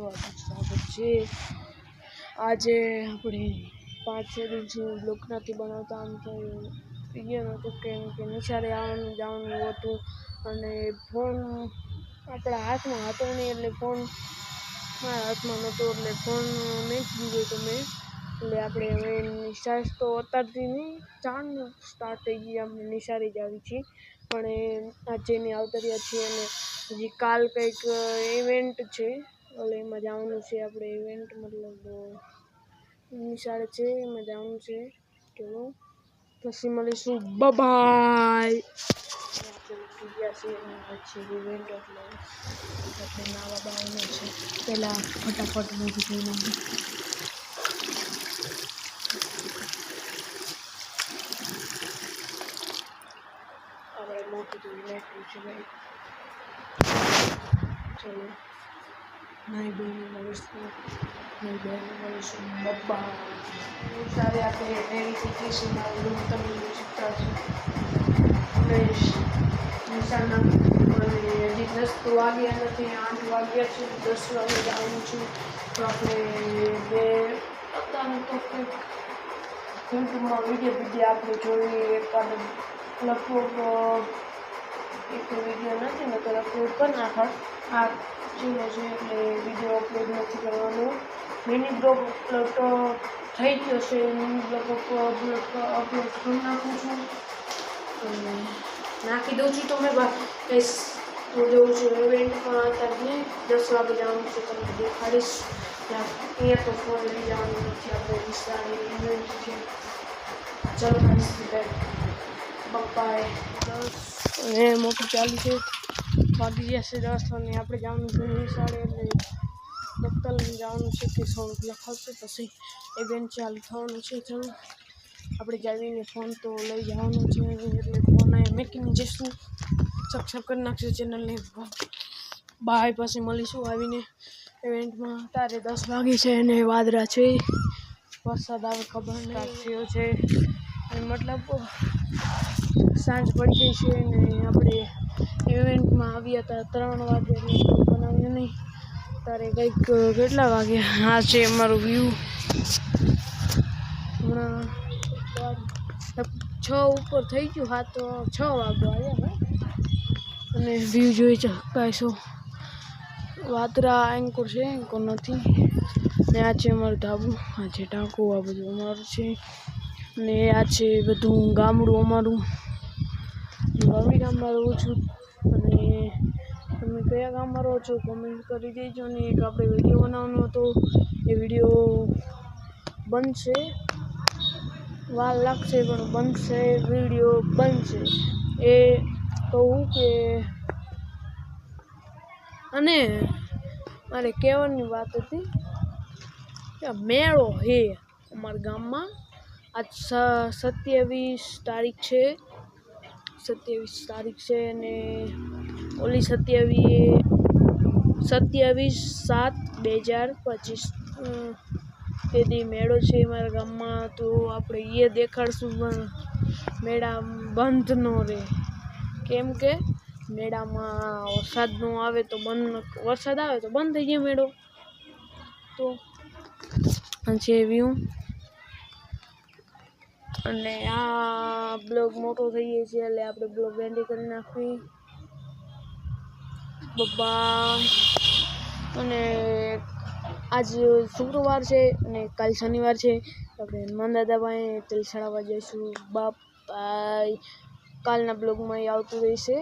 સ્વાગત આજે આપણે પાંચ, છ દિવસથી બ્લોગ નથી બનાવતા, આમ તો રીઝન હતું કેમ કે નિશાળે આવવાનું, જવાનું હતું. અને ફોન આપણા હાથમાં હતો નહીં એટલે ફોન મારા હાથમાં નહોતો, એટલે ફોન નહીં દીધો તો મેં. એટલે આપણે હવે નિશાળ તો અત્યારથી નહીં ચાંદ સ્ટાર્ટ થઈ ગઈ, આપણે નિશાળે જ આવી છીએ. પણ એ આજે આવતા રહ્યા છીએ અને હજી કાલ કંઈક ઇવેન્ટ છે. એટલે એમાં જવાનું છે આપણે ઇવેન્ટ મતલબ નિશાળે છે એમાં જવાનું છે. ચલો પછી મળીશું. બાય ગયા છે પછી ઇવેન્ટ એટલે આપણે નાવા બાવાનું છે પહેલાં ફટાફટ મૂકી થઈ નાખું આપણે મોટું જોઈ નાખ્યું છે ભાઈ. ચલો. નાઈ ધોઈને મળીશું નાઈ ધોઈને મળીશું બબ્બા સારી આપણે વેરિફિકેશન આવેલું તમે જોઈ શકતા છો નિશાના હજી દસ તો વાગ્યા નથી, આઠ વાગ્યા છે, દસ વાગે જવાનું છું. તો આપણે બે અત્યારે તો કંઈક યુટ્યુબમાં વીડિયો વીડિયો આપણે જોઈએ એકાદ લગભગ, એક વીડિયો અપલોડ કરી નાખા. આ ચીનો છે એટલે વીડિયો અપલોડ નથી કરવાનો. મિની બ્લોગ અપલોડ તો થઈ ગયો છે મિની બ્લોગ અપલોડ અપલોડ કરી નાખું છું. નાખી દઉં છું તમે કહીશ હું જઉં છું ઇવેન્ટમાં અત્યારે દસ વાગે જવાનું છે. તમને દેખાડીશ. અહીંયા તો ફોન લઈ જવાનું નથી. આપણે વિસ્તારની ઇવેન્ટ છે. ચાલો પપ્પાએ. અને મોટું ચાલુ છે. વાગી ગયા છે દસ અને આપણે જવાનું છે નિશાળે એટલે લઈને જવાનું છે કે રૂપિયા લખાવશે પછી ઇવેન્ટ ચાલુ થવાનું છે ચાલો આપણે જાવીને ફોન તો લઈ જવાનું છે એટલે ફોન અહીંયા મેકીને જઈશું. સબસ્ક્રાઈબ કરી નાખશે ચેનલને બાય પછી મળીશું આવીને ઇવેન્ટમાં તારે દસ વાગે છે અને વાદળા છે. વરસાદ આવે ખબર નહીં. છે. મતલબ સાંજ પડી ગઈ છે ને આપણે ઇવેન્ટમાં આવ્યા હતા ત્રણ વાગે બનાવ્યું નહીં. તારે કંઈક કેટલા વાગે? આ છે અમારું વ્યૂ હમણાં છ ઉપર થઈ ગયું, હા તો છ વાગવા આવ્યા અને વ્યૂ જોઈ ચકાશો વાતરા એન્કોર છે એન્કોર નથી. ને આ છે અમારું ધાબુ આ છે ટાંકું આ બધું અમારું છે. ને આ છે બધું ગામડું અમારું. ગામડી ગામમાં રહું છું. અને તમે કયા ગામમાં રહો છો કોમેન્ટ કરી દેજો ને એક આપણે વીડિયો બનાવવાનો હતો. એ વીડિયો બનશે. વાર લાગશે પણ બનશે વીડિયો બનશે. એ કહું કે અને મારે કહેવાની વાત હતી કે મેળો હે અમારા ગામમાં. આજ સત્યાવીસ તારીખ છે. સત્યાવીસ તારીખ છે અને ઓલી સત્યાવીસ સત્યાવીસ સાત બે હજાર પચીસ. તેથી મેળો છે મારા ગામમાં, તો આપણે એ દેખાડશું, પણ મેળા બંધ ન રહે કેમ કે મેળામાં વરસાદ ન આવે તો બંધ વરસાદ આવે તો બંધ થઈ જાય મેળો. તો છે વ્યૂ. અને આ બ્લોગ મોટો થઈ ગયો છે, એટલે આપણે બ્લોગ એન્ડ કરી નાખવી. બબ્બા અને આજ શુક્રવાર છે અને કાલ શનિવાર છે. આપણે હનુમાન દાદા પાસે તેલ ચડાવવા જઈશું બાપ કાલના બ્લોગમાં એ આવતું રહેશે.